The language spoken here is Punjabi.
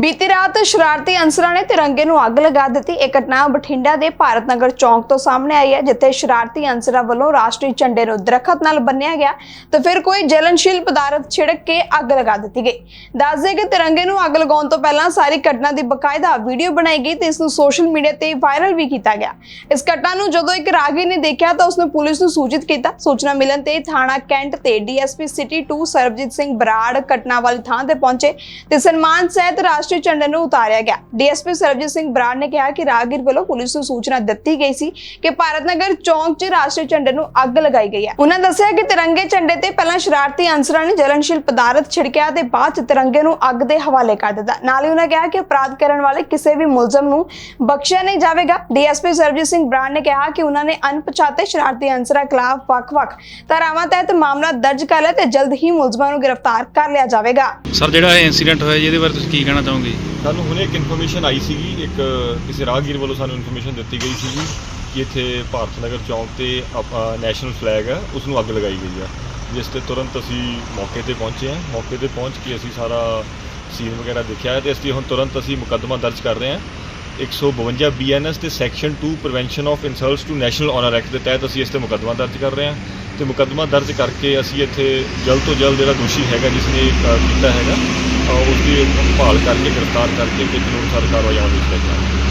ਬੀਤੀ ਰਾਤ ਸ਼ਰਾਰਤੀ ਅਨਸਰਾਂ ਨੇ ਤਿਰੰਗੇ ਨੂੰ ਅੱਗ ਲਗਾ ਦਿੱਤੀ। ਇਹ ਘਟਨਾ ਬਠਿੰਡਾ ਦੇ ਭਾਰਤ ਨਗਰ ਚੌਂਕ ਤੋਂ ਸਾਹਮਣੇ ਆਈ ਹੈ, ਜਿੱਥੇ ਸ਼ਰਾਰਤੀ ਅਨਸਰਾਂ ਵੱਲੋਂ ਰਾਸ਼ਟਰੀ ਝੰਡੇ ਨੂੰ ਦਰਖਤ ਨਾਲ ਬੰਨਿਆ ਗਿਆ ਤੇ ਫਿਰ ਕੋਈ ਜਲਨਸ਼ੀਲ ਪਦਾਰਥ ਛਿੜਕ ਕੇ ਅੱਗ ਲਗਾ ਦਿੱਤੀ ਗਈ। ਦੱਸਦੇ ਕਿ ਤਿਰੰਗੇ ਨੂੰ ਅੱਗ ਲਗਾਉਣ ਤੋਂ ਪਹਿਲਾਂ ਸਾਰੀ ਘਟਨਾ ਦੀ ਬਕਾਇਦਾ ਵੀਡੀਓ ਬਣਾਈ ਗਈ ਤੇ ਇਸ ਨੂੰ ਸੋਸ਼ਲ ਮੀਡੀਆ ਤੇ ਵਾਇਰਲ ਵੀ ਕੀਤਾ ਗਿਆ। ਇਸ ਘਟਨਾ ਨੂੰ ਜਦੋਂ ਇੱਕ ਰਾਗੀ ਨੇ ਦੇਖਿਆ ਤਾਂ ਉਸਨੇ ਪੁਲਿਸ ਨੂੰ ਸੂਚਿਤ ਕੀਤਾ। ਸੂਚਨਾ ਮਿਲਣ ਤੇ ਥਾਣਾ ਕੈਂਟ ਤੇ ਡੀਐਸਪੀ ਸਿਟੀ 2 ਸਰਬਜੀਤ ਸਿੰਘ ਬਰਾੜ ਘਟਨਾ ਵਾਲੀ ਥਾਂ ਤੇ ਪਹੁੰਚੇ ਤੇ ਸਨਮਾਨ ਸਹਿਤ ਰਾਸ਼ਟਰੀ ਝੰਡੇ ਨੂੰ ਉਤਾਰਿਆ ਗਿਆ। ਡੀਐਸਪੀ ਸਰਬਜੀਤ ਸਿੰਘ ਬਰਾੜ ਨੇ ਕਿਹਾ ਕਿ ਰਾਗੀਰ ਵੱਲੋਂ ਪੁਲਿਸ ਨੂੰ ਸੂਚਨਾ ਦਿੱਤੀ ਗਈ ਸੀ ਕਿ ਭਾਰਤ ਨਗਰ ਚੌਂਕ 'ਚ ਰਾਸ਼ਟਰੀ ਝੰਡੇ ਨੂੰ ਅੱਗ ਲਗਾਈ ਗਈ ਹੈ। ਉਹਨਾਂ ਦੱਸਿਆ ਕਿ ਤਿਰੰਗੇ ਝੰਡੇ ਤੇ ਪਹਿਲਾਂ ਸ਼ਰਾਰਤੀ ਅਨਸਰਾਂ ਨੇ ਜਲਨਸ਼ੀਲ ਪਦਾਰਥ ਛਿੜਕਿਆ ਤੇ ਬਾਅਦ 'ਚ ਤਿਰੰਗੇ ਨੂੰ ਅੱਗ ਦੇ ਹਵਾਲੇ ਕਰ ਦਿੱਤਾ। ਨਾਲ ਹੀ ਉਹਨਾਂ ਕਿਹਾ ਕਿ ਅਪਰਾਧ ਕਰਨ ਵਾਲੇ ਕਿਸੇ ਵੀ ਮੁਲਜ਼ਮ ਨੂੰ ਬਖਸ਼ਿਆ ਨਹੀਂ ਜਾਵੇਗਾ। ਡੀਐਸਪੀ ਸਰਬਜੀਤ ਸਿੰਘ ਬਰਾੜ ਨੇ ਕਿਹਾ ਕਿ ਉਹਨਾਂ ਨੇ ਅਣਪਛਾਤੇ ਸ਼ਰਾਰਤੀ ਅਨਸਰਾਂ ਖਿਲਾਫ ਵੱਖ-ਵੱਖ ਧਾਰਾਵਾਂ ਤਹਿਤ ਮਾਮਲਾ ਦਰਜ ਕਰ ਲਿਆ ਤੇ ਜਲਦ ਹੀ ਮੁਲਜ਼ਮਾਂ ਨੂੰ ਗ੍ਰਿਫਤਾਰ ਕਰ ਲਿਆ ਜਾਵੇਗਾ। ਸਰ, ਜਿਹੜਾ ਇਹ ਇਨਸੀਡੈਂਟ ਹੋਇਆ ਜੀ, ਇਹਦੇ ਬਾਰੇ ਤੁਸੀਂ ਕੀ ਕਹਿਣਾ ਚਾਹੋਗੇ ਸਾਨੂੰ ਹੁਣੇ ਇੱਕ ਇਨਫੋਰਮੇਸ਼ਨ ਆਈ ਸੀਗੀ, ਇੱਕ ਕਿਸੇ ਰਾਹਗੀਰ ਵੱਲੋਂ ਸਾਨੂੰ ਇਨਫੋਰਮੇਸ਼ਨ ਦਿੱਤੀ ਗਈ ਸੀਗੀ ਕਿ ਇੱਥੇ ਭਾਰਤ ਨਗਰ ਚੌਂਕ ਤੇ ਨੈਸ਼ਨਲ ਫਲੈਗ ਹੈ ਉਸ ਨੂੰ ਅੱਗ ਲਗਾਈ ਗਈ ਹੈ। ਜਿਸ ਤੇ ਤੁਰੰਤ ਅਸੀਂ ਮੌਕੇ ਤੇ ਪਹੁੰਚੇ ਹਾਂ। ਮੌਕੇ ਤੇ ਪਹੁੰਚ ਕੇ ਅਸੀਂ ਸਾਰਾ ਸੀਨ ਵਗੈਰਾ ਦੇਖਿਆ ਹੈ ਤੇ ਅਸੀਂ ਹੁਣ ਤੁਰੰਤ ਅਸੀਂ ਮੁਕੱਦਮਾ ਦਰਜ ਕਰ ਰਹੇ ਹਾਂ। 152 ਬੀਐਨਐਸ ਤੇ section 2 prevention of insults to national honour act ਦੇ ਤਹਿਤ ਅਸੀਂ ਇਸ ਤੇ ਮੁਕੱਦਮਾ ਦਰਜ ਕਰ ਰਹੇ ਹਾਂ। ਤੇ ਮੁਕੱਦਮਾ ਦਰਜ ਕਰਕੇ ਅਸੀਂ ਇੱਥੇ ਜਲਦ ਤੋਂ ਜਲਦ ਜਿਹੜਾ ਦੋਸ਼ੀ ਹੈਗਾ ਜਿਸ ਨੇ ਕੀਤਾ ਹੈਗਾ ਅ, ਉਸ ਦੀ ਭਾਲ ਕਰਕੇ ਗ੍ਰਿਫਤਾਰ ਕਰਕੇ ਤੇ ਕਾਨੂੰਨ ਅਨੁਸਾਰ ਕਾਰਵਾਈ ਅਮਲ ਵਿੱਚ ਲੈ ਕੇ